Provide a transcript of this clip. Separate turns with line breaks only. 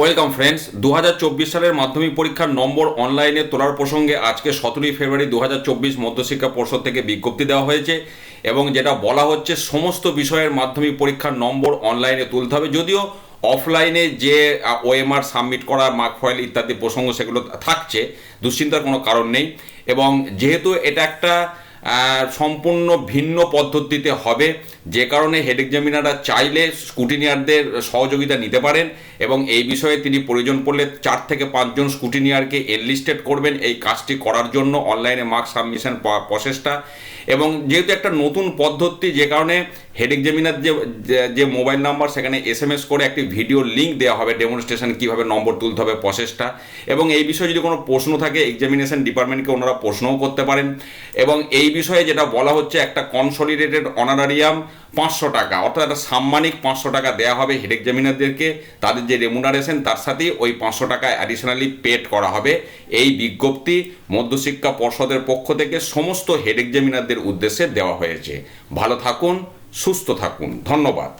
Welcome friends দু হাজার চব্বিশ সালের মাধ্যমিক পরীক্ষার নম্বর অনলাইনে তোলার প্রসঙ্গে আজকে সতেরোই ফেব্রুয়ারি দু হাজার চব্বিশ মধ্যশিক্ষা পর্ষদ থেকে বিজ্ঞপ্তি দেওয়া হয়েছে এবং যেটা বলা হচ্ছে সমস্ত বিষয়ের মাধ্যমিক পরীক্ষার নম্বর অনলাইনে তুলতে হবে। যদিও অফলাইনে যে ওএমআর সাবমিট করা মার্ক ফয়েল ইত্যাদি প্রসঙ্গ সেগুলো থাকছে, দুশ্চিন্তার কোনো কারণ নেই। এবং যেহেতু এটা একটা সম্পূর্ণ ভিন্ন পদ্ধতিতে হবে। যে কারণে হেড এক্সামিনাররা চাইলে স্কুটিনিয়ারদের সহযোগিতা নিতে পারেন এবং এই বিষয়ে তিনি প্রয়োজন পড়লে চার থেকে পাঁচজন স্কুটিনিয়ারকে এনলিস্টেড করবেন এই কাজটি করার জন্য। অনলাইনে মার্কস সাবমিশন প্রসেসটা এবং যেহেতু একটা নতুন পদ্ধতি, যে কারণে হেড এক্সামিনার যে- যে মোবাইল নাম্বার, সেখানে এস এম এস করে একটি ভিডিও লিঙ্ক দেওয়া হবে ডেমনস্ট্রেশন কীভাবে নম্বর তুলতে হবে প্রসেসটা এবং এই বিষয়ে যদি কোনো প্রশ্ন থাকে এক্সামিনেশন ডিপার্টমেন্টকে ওনারা প্রশ্নও করতে পারেন। এবং এই বিষয়ে যেটা বলা হচ্ছে, একটা কনসলিডেটেড অনারারিয়াম পাঁচশো টাকা। অর্থাৎ একটা সাম্মানিক পাঁচশো টাকা দেওয়া হবে হেড এক্সামিনারদেরকে তাদের যে রেমুনারেশন তার সাথেই ওই পাঁচশো টাকা অ্যাডিশনালি পেড করা হবে। এই বিজ্ঞপ্তি মধ্যশিক্ষা পর্ষদের পক্ষ থেকে সমস্ত হেড এক্সামিনারদের উদ্দেশ্যে দেওয়া হয়েছে। ভালো থাকুন, সুস্থ থাকুন। ধন্যবাদ।